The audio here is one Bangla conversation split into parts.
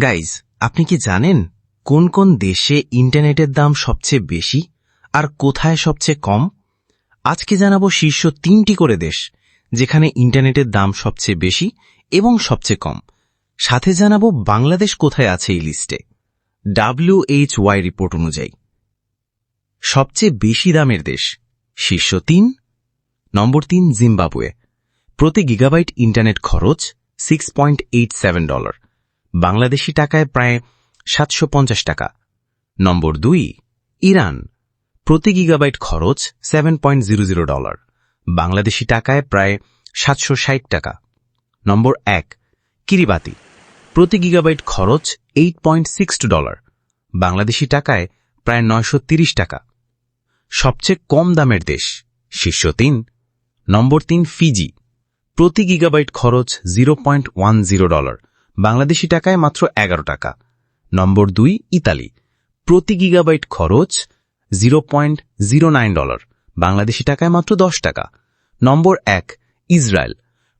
গাইজ আপনি কি জানেন কোন কোন দেশে ইন্টারনেটের দাম সবচেয়ে বেশি আর কোথায় সবচেয়ে কম? আজকে জানাব শীর্ষ তিনটি করে দেশ যেখানে ইন্টারনেটের দাম সবচেয়ে বেশি এবং সবচেয়ে কম। সাথে জানাব বাংলাদেশ কোথায় আছে এই লিস্টে। ডাব্লিউ এইচ ডাব্লিউএইচওয়াই রিপোর্ট অনুযায়ী। সবচেয়ে বেশি দামের দেশ শীর্ষ তিন। নম্বর তিন, জিম্বাবুয়ে। প্রতি গিগাবাইট ইন্টারনেট খরচ six point eight seven dollar Bangladeshi টাকায় প্রায় সাতশো পঞ্চাশ টাকা। নম্বর দুই, ইরান। প্রতি গিগাবাইট খরচ seven point zero zero dollar. Bangladeshi টাকায় প্রায় সাতশো ষাট টাকা। নম্বর এক, কিরিবাতি। প্রতি গিগাবাইট খরচ eight point six dollar. Bangladeshi টাকায় প্রায় নয়শো তিরিশ টাকা। সবচেয়ে কম দামের দেশ, শীর্ষ তিন। নম্বর তিন, ফিজি। প্রতি গিগাবাইট খরচ zero point one zero dollar. Bangladeshi টাকায় মাত্র এগারো টাকা। নম্বর দুই, ইতালি। প্রতি গিগাবাইট খরচ zero point zero nine dollar. Bangladeshi টাকায় মাত্র দশ টাকা। নম্বর এক, ইসরায়েল।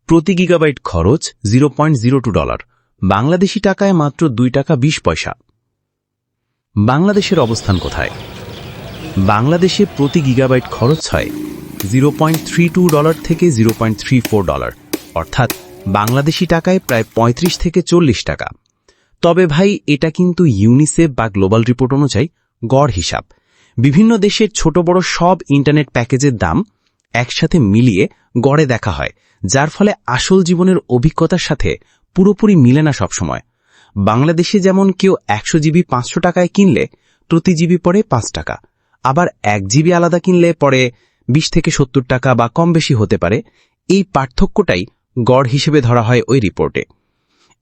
প্রতি গিগাবাইট খরচ zero point zero two dollar. Bangladeshi টাকায় মাত্র দুই টাকা বিশ পয়সা। বাংলাদেশের অবস্থান কোথায়? বাংলাদেশে প্রতি গিগাবাইট খরচ হয় zero point three two dollar থেকে zero point three four dollar. অর্থাৎ বাংলাদেশি টাকায় প্রায় পঁয়ত্রিশ থেকে চল্লিশ টাকা। তবে ভাই, এটা কিন্তু ইউনিসেফ বা গ্লোবাল রিপোর্ট অনুযায়ী গড় হিসাব। বিভিন্ন দেশের ছোট বড় সব ইন্টারনেট প্যাকেজের দাম একসাথে মিলিয়ে গড়ে দেখা হয়, যার ফলে আসল জীবনের অভিজ্ঞতার সাথে পুরোপুরি মিলে না সবসময়। বাংলাদেশে যেমন কেউ একশো জিবি পাঁচশো টাকায় কিনলে প্রতি জিবি পরে পাঁচ টাকা, আবার এক জিবি আলাদা কিনলে পরে বিশ থেকে সত্তর টাকা বা কম বেশি হতে পারে, এই পার্থক্যটাই গড় হিসেবে ধরা হয় ওই রিপোর্টে।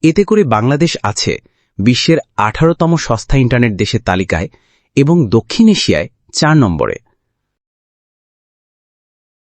এতে করে বাংলাদেশ আছে বিশ্বের আঠারোতম সস্তা ইন্টারনেট দেশের তালিকায় এবং দক্ষিণ এশিয়ায় চার নম্বরে।